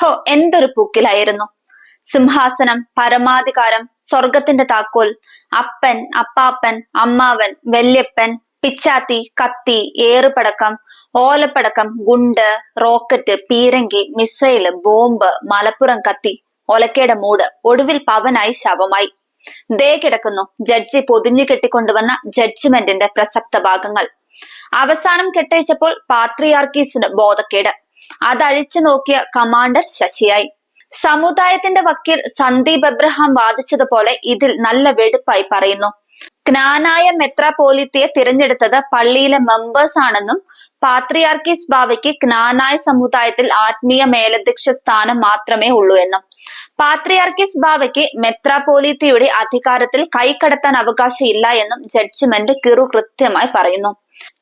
ഹോ എന്തൊരു പൂക്കിലായിരുന്നു. സിംഹാസനം പരമാധികാരം സ്വർഗത്തിന്റെ താക്കോൽ അപ്പൻ അപ്പാപ്പൻ അമ്മാവൻ വല്യപ്പൻ പിച്ചാത്തി കത്തി ഏറുപടക്കം ഓലപ്പടക്കം ഗുണ്ട് റോക്കറ്റ് പീരങ്കി മിസൈൽ ബോംബ് മലപ്പുറം കത്തി ഒലക്കയുടെ മൂട് ഒടുവിൽ പവനായി ശവമായി. ദേ കിടക്കുന്നു ജഡ്ജി പൊതിഞ്ഞു കെട്ടിക്കൊണ്ടുവന്ന ജഡ്ജ്മെന്റിന്റെ പ്രസക്ത ഭാഗങ്ങൾ. അവസാനം കെട്ടഴിച്ചപ്പോൾ പാത്രിയാർക്കീസിന് ബോധക്കേട്. അതഴിച്ചു നോക്കിയ കമാൻഡർ ശശിയായി. സമുദായത്തിന്റെ വക്കീൽ സന്ദീപ് എബ്രഹാം വാദിച്ചതുപോലെ ഇതിൽ നല്ല വെടുപ്പായി പറയുന്നു. ജ്ഞാനായ മെത്രാപോലിത്തയെ തിരഞ്ഞെടുത്തത് പള്ളിയിലെ മെമ്പേഴ്സ് ആണെന്നും പാത്രിയാർക്കീസ് ബാവയ്ക്ക് ജ്ഞാനായ സമുദായത്തിൽ ആത്മീയ മേലധ്യക്ഷ സ്ഥാനം മാത്രമേ ഉള്ളൂ എന്നും. പാത്രിയാർക്കീസ് ബാവയ്ക്ക് മെത്രാപോലിത്തയുടെ അധികാരത്തിൽ കൈക്കടത്താൻ അവകാശമില്ല എന്നും ജഡ്ജ്മെന്റ് കിറു കൃത്യമായി പറയുന്നു.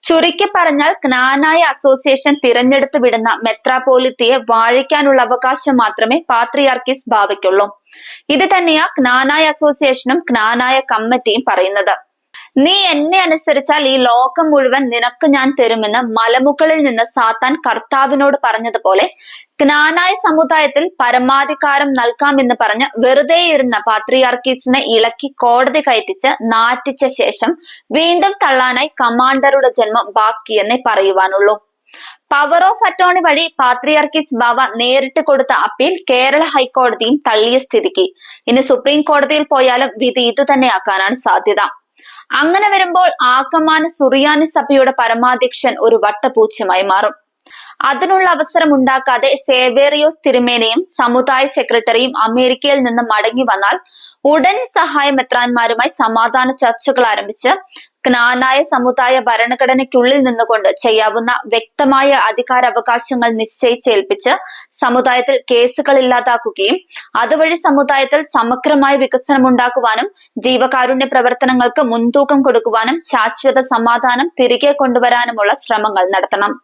ചുരുക്കി പറഞ്ഞാൽ ജ്ഞാനായ അസോസിയേഷൻ തിരഞ്ഞെടുത്ത് വിടുന്ന മെത്രാപോലിത്തയെ വാഴിക്കാനുള്ള അവകാശം മാത്രമേ പാത്രിയാർക്കിസ് ബാവയ്ക്കുള്ളൂ. ഇത് തന്നെയാ ജ്ഞാനായ അസോസിയേഷനും ജ്ഞാനായ കമ്മിറ്റിയും പറയുന്നത്. നീ എന്നെ അനുസരിച്ചാൽ ഈ ലോകം മുഴുവൻ നിനക്ക് ഞാൻ തരുമെന്ന് മലമുകളിൽ നിന്ന് സാത്താൻ കർത്താവിനോട് പറഞ്ഞതുപോലെ ജ്ഞാനായ സമുദായത്തിൽ പരമാധികാരം നൽകാമെന്ന് പറഞ്ഞ് വെറുതെ ഇരുന്ന പാത്രിയാർക്കീസിനെ ഇളക്കി കോടതി കയറ്റിച്ച് നാറ്റിച്ച ശേഷം വീണ്ടും തള്ളാനായി കമാൻഡറുടെ ജന്മം ബാക്കിയെന്നേ പറയുവാനുള്ളൂ. പവർ ഓഫ് അറ്റോണി വഴി പാത്രിയാർക്കീസ് ബാവ നേരിട്ട് കൊടുത്ത അപ്പീൽ കേരള ഹൈക്കോടതിയും തള്ളിയ സ്ഥിതിക്ക്. ഇനി സുപ്രീം കോടതിയിൽ പോയാലും വിധി ഇതുതന്നെയാക്കാനാണ് സാധ്യത. അങ്ങനെ വരുമ്പോൾ ആക്കമാന സുറിയാനി സഭയുടെ പരമാധ്യക്ഷൻ ഒരു വട്ടപൂജ്യമായി മാറും. അതിനുള്ള അവസരം ഉണ്ടാക്കാതെ സേവേറിയോസ് തിരുമേനയും സമുദായ സെക്രട്ടറിയും അമേരിക്കയിൽ നിന്ന് മടങ്ങി വന്നാൽ ഉടൻ സഹായ മെത്രാന്മാരുമായി സമാധാന ചർച്ചകൾ ആരംഭിച്ച് ജ്ഞാനായ സമുദായ ഭരണഘടനയ്ക്കുള്ളിൽ നിന്നുകൊണ്ട് ചെയ്യാവുന്ന വ്യക്തമായ അധികാരാവകാശങ്ങൾ നിശ്ചയിച്ചേൽപ്പിച്ച് സമുദായത്തിൽ കേസുകൾ ഇല്ലാതാക്കുകയും അതുവഴി സമുദായത്തിൽ സമഗ്രമായ വികസനം ഉണ്ടാക്കുവാനും ജീവകാരുണ്യ പ്രവർത്തനങ്ങൾക്ക് മുൻതൂക്കം കൊടുക്കുവാനും ശാശ്വത സമാധാനം തിരികെ കൊണ്ടുവരാനുമുള്ള ശ്രമങ്ങൾ നടത്തണം.